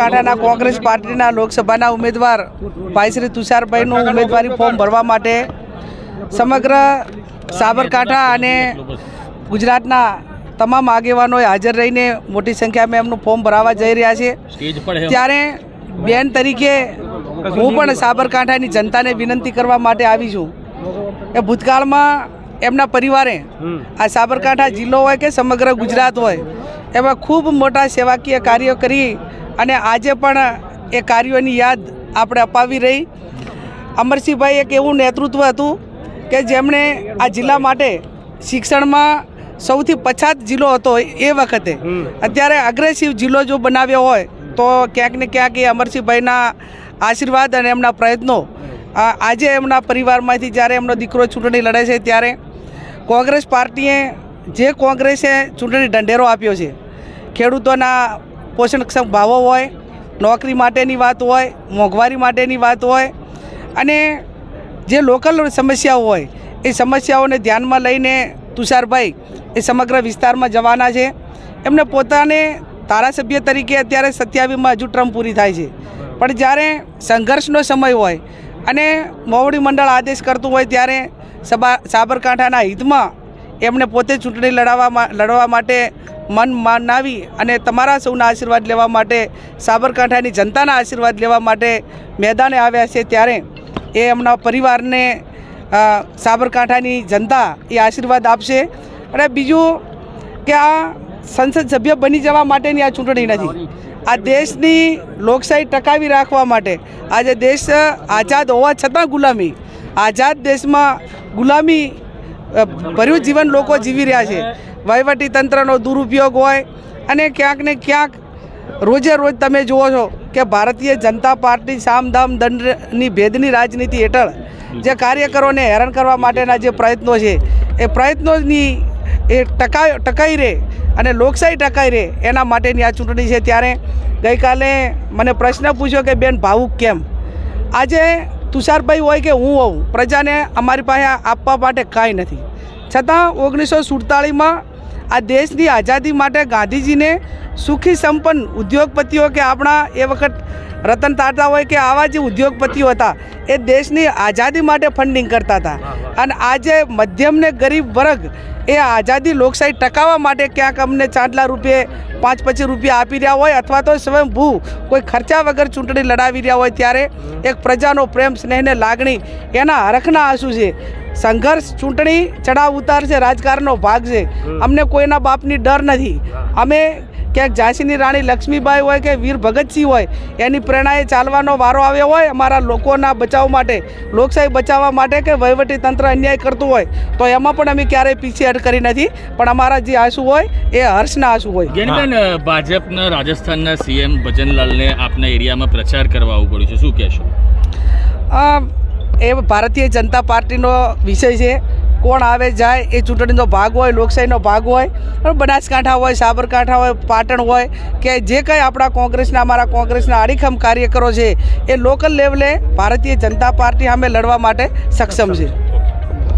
સાબરકાંઠાના કોંગ્રેસ પાર્ટીના લોકસભાના ઉમેદવાર ભાઈ શ્રી તુષારભાઈનું ઉમેદવારી ફોર્મ ભરવા માટે સમગ્ર સાબરકાંઠા અને ગુજરાતના તમામ આગેવાનોએ હાજર રહીને મોટી સંખ્યામાં એમનું ફોર્મ ભરાવા જઈ રહ્યા છે. ત્યારે બેન તરીકે હું પણ સાબરકાંઠાની જનતાને વિનંતી કરવા માટે આવી છું એ ભૂતકાળમાં એમના પરિવારે આ સાબરકાંઠા જિલ્લો હોય કે સમગ્ર ગુજરાત હોય એમાં ખૂબ મોટા સેવાકીય કાર્યો કરી અને આજે પણ એ કાર્યોની યાદ આપણે અપાવી રહી. અમરસિંહભાઈ એક એવું નેતૃત્વ હતું કે જેમણે આ જિલ્લા માટે શિક્ષણમાં સૌથી પછાત જિલ્લો હતો એ વખતે. અત્યારે અગ્રેસિવ જિલ્લો જો બનાવ્યો હોય તો ક્યાંક ને ક્યાંક એ અમરસિંહભાઈના આશીર્વાદ અને એમના પ્રયત્નો આજે એમના પરિવારમાંથી જ્યારે એમનો દીકરો ચૂંટણી લડે છે ત્યારે કોંગ્રેસ પાર્ટીએ જે કોંગ્રેસે ચૂંટણી ઢંઢેરો આપ્યો છે ખેડૂતોના પોષણક્ષમ ભાવો હોય, નોકરી માટેની વાત હોય, મોંઘવારી માટેની વાત હોય અને જે લોકલ સમસ્યાઓ હોય, એ સમસ્યાઓને ધ્યાનમાં લઈને તુષારભાઈ એ સમગ્ર વિસ્તારમાં જવાના છે. એમને પોતાને ધારાસભ્ય તરીકે અત્યારે સત્યાવીસમાં હજુ ટ્રમ પૂરી થાય છે. પણ જ્યારે સંઘર્ષનો સમય હોય અને મોવડી મંડળ આદેશ કરતું હોય ત્યારે સબા સાબરકાંઠાના હિતમાં એમને પોતે ચૂંટણી લડાવવા લડવા માટે મન માનાવી અને તમારા સૌના આશીર્વાદ લેવા માટે સાબરકાંઠાની જનતાના આશીર્વાદ લેવા માટે મેદાને આવ્યા છે ત્યારે એ એમના પરિવારને સાબરકાંઠાની જનતા એ આશીર્વાદ આપશે. અને બીજું કે આ સંસદ સભ્ય બની જવા માટેની આ ચૂંટણી નથી. આ દેશની લોકશાહી ટકાવી રાખવા માટે આજે દેશ આઝાદ હોવા છતાં ગુલામી, આઝાદ દેશમાં ગુલામી ભર્યું જીવન લોકો જીવી રહ્યા છે. વહીવટી તંત્રનો દુરુપયોગ હોય અને ક્યાંક ને ક્યાંક રોજે રોજ તમે જુઓ છો કે ભારતીય જનતા પાર્ટી સામધામ દંડની ભેદની રાજનીતિ હેઠળ જે કાર્યકરોને હેરાન કરવા માટેના જે પ્રયત્નો છે, એ પ્રયત્નોની એ ટકા ટકાઈ રહે અને લોકશાહી ટકાઈ રહે એના માટેની આ ચૂંટણી છે. ત્યારે ગઈકાલે મને પ્રશ્ન પૂછ્યો કે બેન ભાવુક કેમ? આજે તુષારભાઈ હોય કે હું હોઉં, પ્રજાને અમારી પાસે આપવા માટે કાંઈ નથી. છતાં ઓગણીસો સુડતાળીસમાં આ દેશની આઝાદી માટે ગાંધીજીને સુખી સંપન્ન ઉદ્યોગપતિઓ કે આપણા એ વખત રતન તાતા હોય કે આવા જે ઉદ્યોગપતિઓ હતા એ દેશની આઝાદી માટે ફંડિંગ કરતા હતા. અને આજે મધ્યમ ને ગરીબ વર્ગ એ આઝાદી લોકશાહી ટકાવવા માટે ક્યાંક અમને ચાંદલા રૂપિયે પાંચ પચીસ રૂપિયા આપી રહ્યા હોય અથવા તો સ્વયંભૂ કોઈ ખર્ચા વગર ચૂંટણી લડાવી રહ્યા હોય ત્યારે એક પ્રજાનો પ્રેમ સ્નેહને લાગણી એના હરખના આંસુ છે. સંઘર્ષ ચૂંટણી ચડાવ ઉતાર છે રાજકારણનો ભાગ છે. અમને કોઈના બાપની ડર નથી. અમે ક્યાંક ઝાંસીની રાણી લક્ષ્મીબાઈ હોય કે વીર ભગતસિંહ હોય એની પ્રેરણાએ ચાલવાનો વારો આવ્યો હોય અમારા લોકોના બચાવ માટે લોકશાહી બચાવવા માટે કે વહીવટી તંત્ર અન્યાય કરતું હોય તો એમાં પણ અમે ક્યારેય પીછેહટ કરી નથી. પણ અમારા જે આંસુ હોય એ હર્ષના આંસુ હોય. જ્ઞાનીબેન ભાજપના રાજસ્થાનના સીએમ ભજનલાલને આપના એરિયામાં પ્રચાર કરવા આવવું પડ્યું છે. શું કહેશો? આ એ ભારતીય જનતા પાર્ટીનો વિષય છે. કોણ આવે જાય એ ચૂંટણીનો ભાગ હોય, લોકશાહીનો ભાગ હોય બનાસકાંઠા હોય, સાબરકાંઠા હોય, પાટણ હોય, કે જે કંઈ આપણા કોંગ્રેસના, અમારા કોંગ્રેસના અડીખમ કાર્યકરો છે, એ લોકલ લેવલે ભારતીય જનતા પાર્ટી સામે લડવા માટે સક્ષમ છે.